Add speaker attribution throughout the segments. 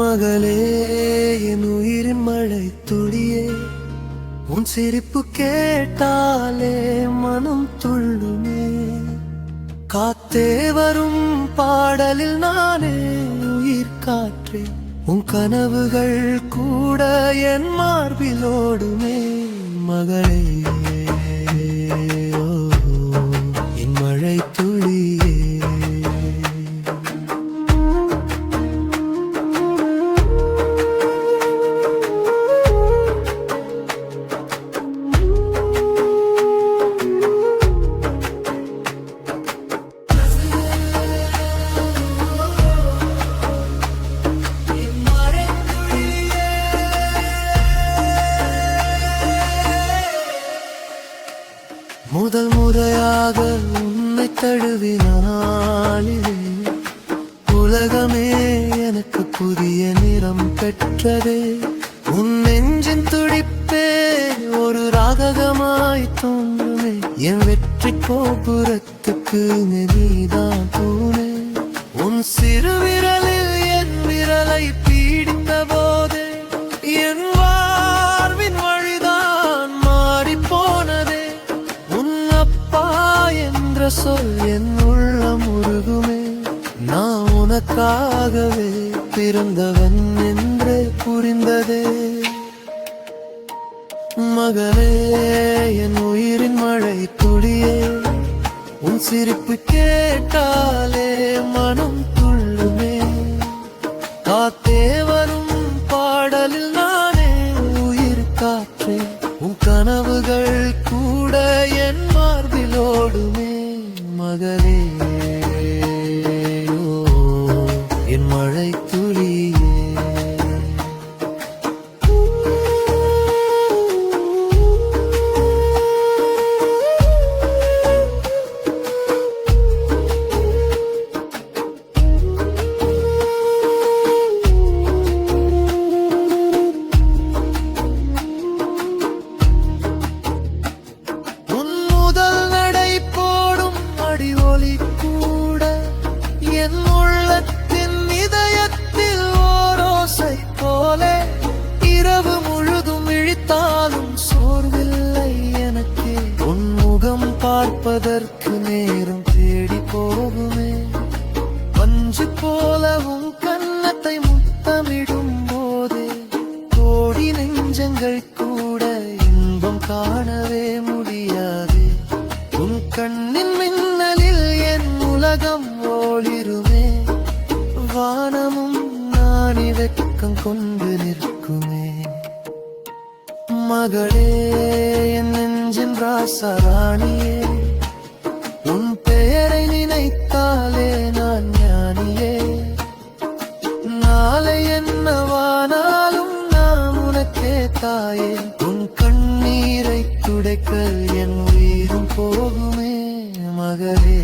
Speaker 1: மகளே என் உயிரின் மழை துளியே உன் சிரிப்பு கேட்டாலே மனம் துள்ளுமே. காத்தே வரும் பாடலில் நானே உயிர் காற்றே உன் கனவுகள் கூட என் மார்பிலோடுமே மகளே. முதல் முறையாக உன்னை தழுவினாலிலே உலகமே எனக்கு புதிய நிறம் பெற்றதே. உன் நெஞ்சின் துடிப்பே ஒரு ராககமாய் தோன்றுமே. என் வெற்றி கோபுரத்துக்கு நெறிதான் தூணே. உன் சிறு விரலில் என் விரலை என் உள்ளம் உருகுமே. நான் உனக்காகவே பிறந்தவன் என்றே புரிந்ததே. மகளே மழை கண்கள் கூட இன்பம் காணவே முடியாது. உன் கண்ணின் மின்னலில் என் உலகம் ஓளிருமே வானமும் நாணி வெட்கம் கொண்டு நிற்குமே. மகளே என் நெஞ்சின் ராசராணியே கண்ணீரை துடைக்க என் உயிரும் போகுமே மகளே.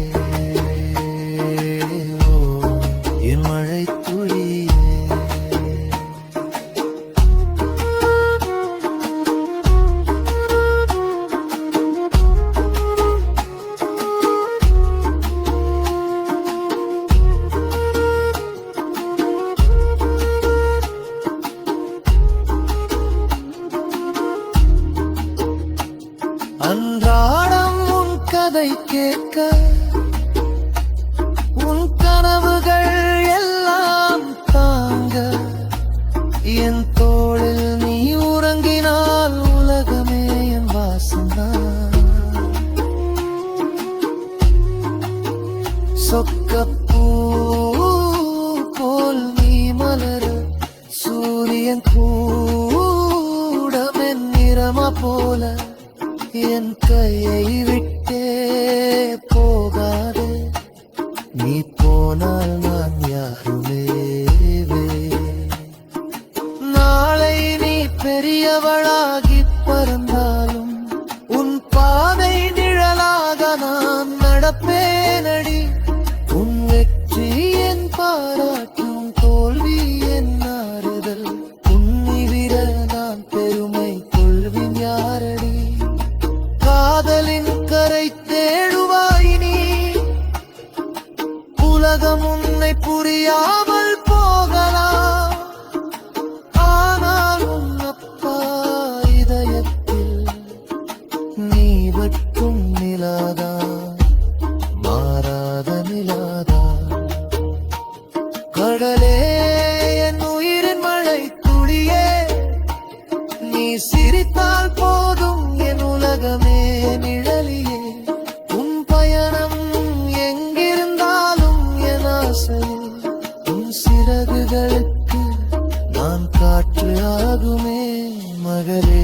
Speaker 1: சொக்கப்பூ போல் நீ மலர சூரியன் கூடமென் நிறமா போல என் கையை விட்டே போகாதே. நீ போனால் நான் யாருமே நாளை நீ பெரியவளாக உலகம் உன்னை புரியாமல் போகலாம். ஆனாலும் அப்பா இதயத்தில் நீ மட்டும் நிலாதா? மாறாத நிலாதா? கடலே என் உயிரின் மழை துளியே நீ சிரித்தால் போதும் என் உலகமே நிழல். கண்களுக்கு நான் காற்று ஆகுமே மகளே.